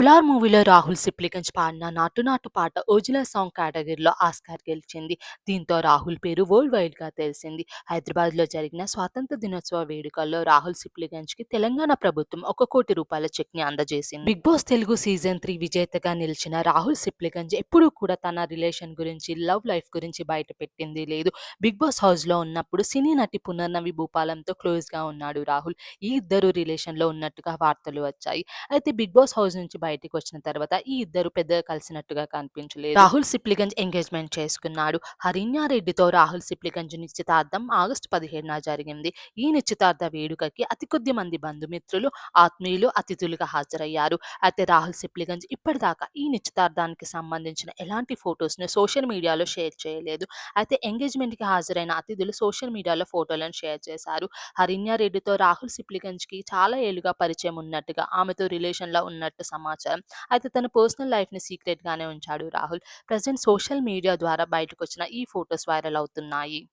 పులార్ మూవీలో రాహుల్ సిప్లిగంజ్ పాడిన నాటు నాటు పాట ఓజిలా సాంగ్ కేటగిరీలో ఆస్కార్ గెలిచింది. దీంతో రాహుల్ పేరు వరల్డ్ వైడ్గా తెలిసింది. హైదరాబాద్లో జరిగిన స్వాతంత్ర దినోత్సవ వేడుకల్లో రాహుల్ సిప్లిగంజ్కి తెలంగాణ ప్రభుత్వం ఒక కోటి రూపాయల చెక్ని అందజేసింది. Bigg Boss Telugu season three విజేతగా నిలిచిన రాహుల్ సిప్లిగంజ్ ఎప్పుడూ కూడా తన రిలేషన్ గురించి లవ్ లైఫ్ గురించి బయట పెట్టింది లేదు. బిగ్ బాస్ హౌస్లో ఉన్నప్పుడు సినీ నటి పునర్నవి భూపాలంతో క్లోజ్గా ఉన్నాడు రాహుల్. ఈ ఇద్దరు రిలేషన్లో ఉన్నట్టుగా వార్తలు వచ్చాయి. అయితే బిగ్ బాస్ హౌస్ నుంచి బయటికి వచ్చిన తర్వాత ఈ ఇద్దరు పెద్దగా కలిసినట్టుగా కనిపించలేదు. రాహుల్ సిప్లిగంజ్ ఎంగేజ్మెంట్ చేసుకున్నాడు. హరిణ్యారెడ్డితో రాహుల్ సిప్లిగంజ్ నిశ్చితార్థం ఆగస్టు పదిహేడున జరిగింది. ఈ నిశ్చితార్థ వేడుకకి అతి కొద్ది మంది బంధుమిత్రులు ఆత్మీయులు అతిథులుగా హాజరయ్యారు. అయితే రాహుల్ సిప్లిగంజ్ ఇప్పటిదాకా ఈ నిశ్చితార్థానికి సంబంధించిన ఎలాంటి ఫొటోస్ను సోషల్ మీడియాలో షేర్ చేయలేదు. అయితే ఎంగేజ్మెంట్కి హాజరైన అతిథులు సోషల్ మీడియాలో ఫోటోలను షేర్ చేశారు. హరిణ్యారెడ్డితో రాహుల్ సిప్లిగంజ్కి చాలా ఏళ్ళుగా పరిచయం ఉన్నట్టుగా ఆమెతో రిలేషన్లో ఉన్నట్టు సమాచారం అయితే తన పర్సనల్ లైఫ్ని సీక్రెట్ గానే ఉంచాడు రాహుల్. ప్రజెంట్ సోషల్ మీడియా ద్వారా బయటకు వచ్చిన ఈ ఫొటోస్ వైరల్ అవుతున్నాయి.